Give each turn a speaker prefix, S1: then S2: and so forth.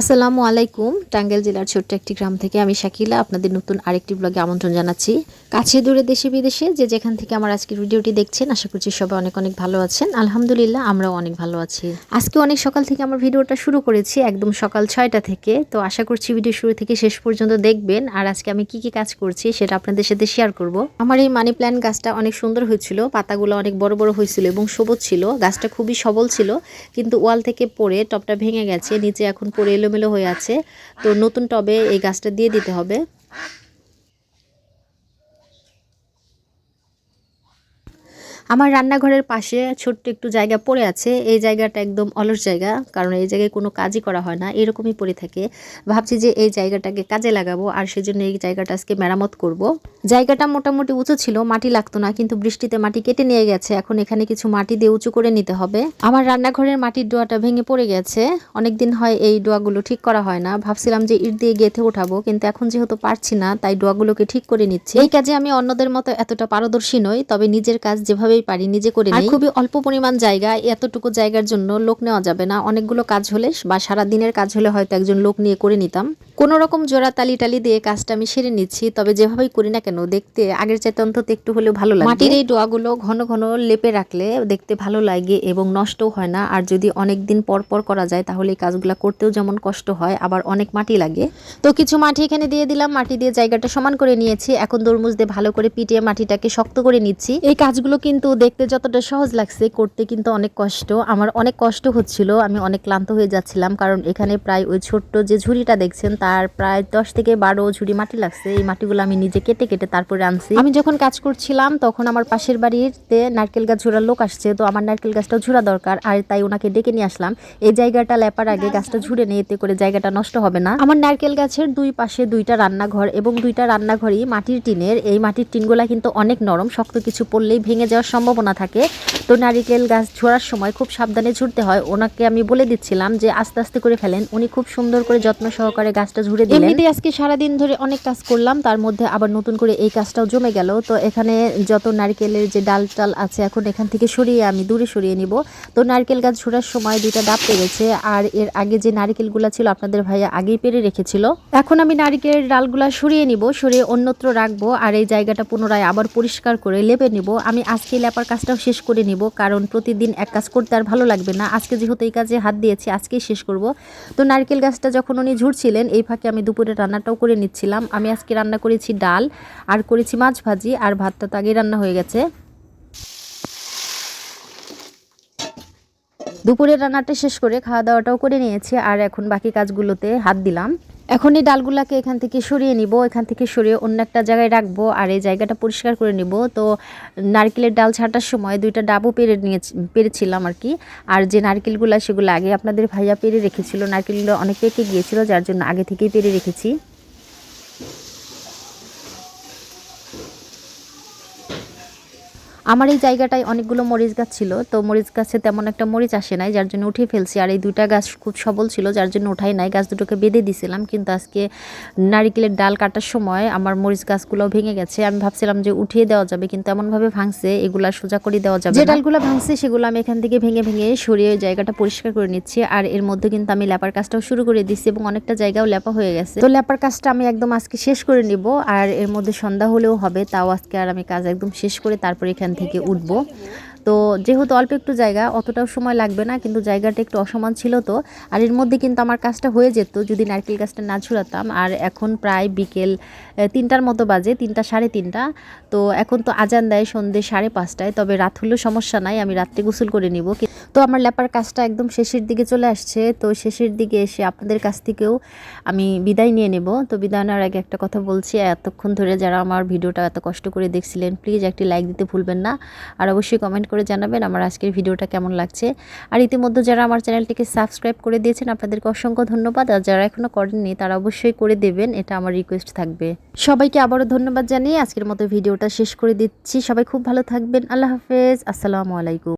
S1: আসসালামু আলাইকুম, টাঙ্গাইল জেলার ছোট্ট একটি গ্রাম থেকে আমি শাকিলা আপনাদের নতুন আরেকটি ব্লগে আমন্ত্রণ জানাচ্ছি। কাছে দূরে দেশে বিদেশে যে যেখান থেকে আমার আজকের ভিডিওটি দেখছেন, আশা করছি সবাই অনেক অনেক ভালো আছেন। আলহামদুলিল্লাহ, আমরাও অনেক ভালো আছি। আজকে অনেক সকাল থেকে আমার ভিডিওটা শুরু করেছি, একদম সকাল ছয়টা থেকে। তো আশা করছি ভিডিও শুরু থেকে শেষ পর্যন্ত দেখবেন। আর আজকে আমি কি কি কাজ করছি সেটা আপনাদের সাথে শেয়ার করব। আমার এই মানি প্ল্যান্ট গাছটা অনেক সুন্দর হয়েছিল, পাতাগুলো অনেক বড় বড় হয়েছিল এবং সবুজ ছিল। গাছটা খুবই সবল ছিল, কিন্তু ওয়াল থেকে পড়ে টপটা ভেঙে গেছে, নিচে এখন পড়ে এলোমেলো হয়ে আছে। তো নতুন টবে এই গাছটা দিয়ে দিতে হবে। আমার রান্নাঘরের পাশে ছোট্ট একটু জায়গা পড়ে আছে। এই জায়গাটা একদম অলস জায়গা, কারণ এই জায়গায় কোনো কাজই করা হয় না, এরকমই পড়ে থাকে। ভাবছি যে এই জায়গাটাকে কাজে লাগাবো আর সেজন্য এই জায়গাটা আজকে মেরামত করব। জায়গাটা মোটামুটি উঁচু ছিল, মাটি লাগতো না, কিন্তু বৃষ্টিতে মাটি কেটে নিয়ে গেছে। এখন এখানে কিছু মাটি দিয়ে উঁচু করে নিতে হবে। আমার রান্নাঘরের মাটির ডোয়াটা ভেঙে পড়ে গেছে। অনেকদিন হয় এই ডোয়াগুলো ঠিক করা হয় না। ভাবছিলাম যে ইট দিয়ে গেঁথে উঠাবো, কিন্তু এখন যেহেতু পারছি না, তাই ডোয়াগুলোকে ঠিক করে নিচ্ছি। এই কাজে আমি অন্যদের মতো এতটা পারদর্শী নই, তবে নিজের কাজ যেভাবে যেভাবেই পারি নিজে করে নিই খুবই অল্প পরিমাণ জায়গা এতটুকু জায়গার জন্য লোক নেওয়া যাবে না। অনেকগুলো কাজ হলে বা সারা দিনের কাজ হলে হয়তো একজন লোক নিয়ে করে নিতাম। কোন রকম জোড়া তালি টালি দিয়ে কাজটা আমি সেরে নিচ্ছি তবে যেভাবেই করি না কেন দেখতে আগের চাইতে অন্তত একটু হলেও ভালো লাগে মাটির এই ডোয়াগুলো ঘন ঘন লেপে রাখলে দেখতে ভালো লাগে এবং নষ্টও হয় না। আর যদি অনেক দিন পর পর করা যায় তাহলে এই কাজগুলো করতেও যেমন কষ্ট হয় আবার অনেক মাটি লাগে। তো কিছু মাটি এখানে দিয়ে দিলাম। মাটি দিয়ে জায়গাটা সমান করে নিয়েছি। এখন তরমুজ দিয়ে ভালো করে পিটিয়ে মাটিটাকে শক্ত করে নিচ্ছি। এই কাজগুলো কিন্তু দেখতে যতটা সহজ লাগছে, করতে কিন্তু অনেক কষ্ট। আমার অনেক কষ্ট হচ্ছিল, আমি অনেক ক্লান্ত হয়ে যাচ্ছিলাম, কারণ এখানে প্রায় ওই ছোট্ট যে ঝুড়িটা দেখছেন, তার প্রায় দশ থেকে বারো ঝুড়ি মাটি লাগছে। এই মাটিগুলো আমি নিজে কেটে কেটে তারপরে আনছি। আমি যখন কাজ করছিলাম, তখন আমার পাশের বাড়িতে নারকেল গাছ ঝোড়ার লোক আসছে, তো আমার নারকেল গাছটা ঝুড়া দরকার, আর তাই ওনাকে ডেকে নিয়ে আসলাম। এই জায়গাটা লেপার আগে গাছটা ঝুড়ে নিয়ে এতে করে জায়গাটা নষ্ট হবে না। আমার নারকেল গাছের দুই পাশে দুইটা রান্নাঘর এবং দুইটা রান্নাঘরই মাটির টিনের। এই মাটির টিনগুলা কিন্তু অনেক নরম, শক্ত কিছু পড়লেই ভেঙে যাওয়ার সম্ভাবনা থাকে। তো নারিকেল গাছ ঝোড়ার সময় খুব সাবধানে ঝুড়তে হয়। ওনাকে আমি বলে দিচ্ছিলাম যে আস্তে আস্তে করে ফেলেন। উনি খুব সুন্দর করে যত্ন সহকারে গাছটা ঝুড়ে দিলেন। এমনিতে আজকে সারাদিন ধরে অনেক কাজ করলাম, তার মধ্যে আবার নতুন করে এই কাজটাও জমে গেল। তো এখানে যত নারকেলের যে ডাল টাল আছে, এখন এখান থেকে সরিয়ে আমি দূরে সরিয়ে নিব। তো নারকেল গাছ ঝোড়ার সময় দুইটা ডাব পেরেছে। আর এর আগে যে নারকেলগুলো ছিল, আপনাদের ভাইয়া আগেই পেরে রেখেছিল। এখন আমি নারকেলের ডালগুলা সরিয়ে নিব, সরিয়ে অন্যত্র রাখব। আর এই জায়গাটা পুনরায় আবার পরিষ্কার করে লেপে নিব। আমি আজকে লেপার কাজটাও শেষ করে নিব, কারণ প্রতিদিন এক কাজ করতে আর ভালো লাগবে না। আজকে যেহেতু এই কাজে হাত দিয়েছি, আজকেই শেষ করব। তো নারকেল গাছটা যখন উনি ঝুড়ছিলেন, এই ফাঁকে আমি দুপুরে রান্নাটাও করে নিচ্ছিলাম। আমি আজকে রান্না করেছি ডাল, আর করেছি মাছ ভাজি, আর ভাতটা তো আগেই রান্না হয়ে গেছে। দুপুরের রান্নাটা শেষ করে খাওয়া দাওয়াটাও করে নিয়েছি, আর এখন বাকি কাজগুলোতে হাত দিলাম। এখন এই ডালগুলাকে এখান থেকে সরিয়ে নিব, এখান থেকে সরিয়ে অন্য একটা জায়গায় রাখব আর এই জায়গাটা পরিষ্কার করে নিব। তো নারকেলের ডাল ছাটার সময় দুইটা ডাবও পেরে নিয়ে পেরেছিলাম আর কি। আর যে নারকেলগুলো, সেগুলো আগে আপনাদের ভাইয়া পেরে রেখেছিল, নারকেলগুলো অনেক পেকে গিয়েছিল, যার জন্য আগে থেকেই পেরে রেখেছি। আমার এই জায়গাটায় অনেকগুলো মরিচ গাছ ছিল তো মরিচ গাছে তেমন একটা মরিচ আসে নাই যার জন্য উঠিয়ে ফেলছি। আর এই দুইটা গাছ খুব সবল ছিল যার জন্য উঠাই নাই। গাছ দুটোকে বেঁধে দিছিলাম কিন্তু আজকে নারিকেলের ডাল কাটার সময় আমার মরিচ গাছগুলো ভেঙে গেছে। আমি ভাবছিলাম যে উঠিয়ে দেওয়া যাবে কিন্তু এমনভাবে ভাঙছে এগুলা সোজা করে দেওয়া যাবে যে ডালগুলো ভাঙছে সেগুলো আমি এখান থেকে ভেঙে ভেঙে সরিয়ে জায়গাটা পরিষ্কার করে নিচ্ছি। আর এর মধ্যে কিন্তু আমি ল্যাপার কাজটাও শুরু করে দিচ্ছি এবং অনেকটা জায়গাও লেপা হয়ে গেছে। তো লেপার কাজটা আমি একদম আজকে শেষ করে নিব আর এর মধ্যে সন্ধ্যা হলেও হবে তাও আজকে আর আমি কাজ একদম শেষ করে তারপর এখান থেকে উঠব। তো যেহেতু অল্প একটু জায়গা, অতটাও সময় লাগবে না, কিন্তু জায়গাটা একটু অসমান ছিল তো। আর এর মধ্যে কিন্তু আমার কাজটা হয়ে যেত, যদি নারকেল গাছটা না ছুড়াতাম আর এখন প্রায় বিকেল তিনটার মতো বাজে, তিনটা সাড়ে তিনটা। তো এখন তো আজান দেয় সন্ধ্যে সাড়ে পাঁচটায়, তবে রাত হলেও সমস্যা নাই, আমি রাত্রে গোসল করে নিব। তো আমার লেপার কাজটা একদম শেষের দিকে চলে আসছে। তো শেষের দিকে এসে আপনাদের কাছ থেকেও আমি বিদায় নিয়ে নেব। তো বিদায় নেওয়ার আগে একটা কথা বলছি, এতক্ষণ ধরে যারা আমার ভিডিওটা এত কষ্ট করে দেখছিলেন, প্লিজ একটি লাইক দিতে ভুলবেন না। আর অবশ্যই কমেন্ট করে জানাবেন আমার আজকের ভিডিওটা কেমন লাগছে। আর ইতিমধ্যে যারা আমার চ্যানেলটিকে সাবস্ক্রাইব করে দিয়েছেন, আপনাদেরকে অসংখ্য ধন্যবাদ। আর যারা এখনও করেননি, তারা অবশ্যই করে দেবেন, এটা আমার রিকোয়েস্ট থাকবে। সবাইকে আবারও ধন্যবাদ জানিয়ে আজকের মতো ভিডিওটা শেষ করে দিচ্ছি। সবাই খুব ভালো থাকবেন। আল্লাহ হাফেজ। আসসালামু আলাইকুম।